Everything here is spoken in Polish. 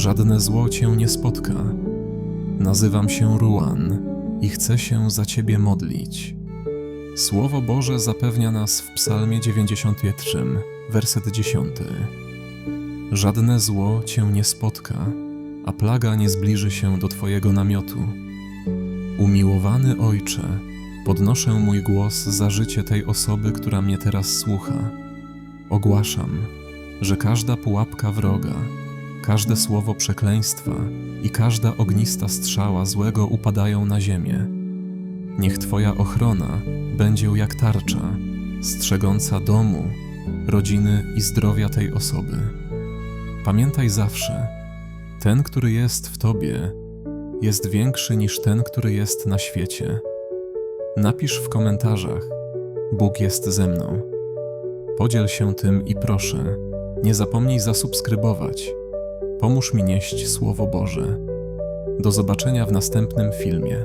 Żadne zło cię nie spotka. Nazywam się Ruan i chcę się za ciebie modlić. Słowo Boże zapewnia nas w Psalmie 91, werset 10. Żadne zło cię nie spotka, a plaga nie zbliży się do twojego namiotu. Umiłowany Ojcze, podnoszę mój głos za życie tej osoby, która mnie teraz słucha. Ogłaszam, że każda pułapka wroga, każde słowo przekleństwa i każda ognista strzała złego upadają na ziemię. Niech Twoja ochrona będzie jak tarcza, strzegąca domu, rodziny i zdrowia tej osoby. Pamiętaj zawsze, ten, który jest w Tobie, jest większy niż ten, który jest na świecie. Napisz w komentarzach: Bóg jest ze mną. Podziel się tym i proszę, nie zapomnij zasubskrybować. Pomóż mi nieść Słowo Boże. Do zobaczenia w następnym filmie.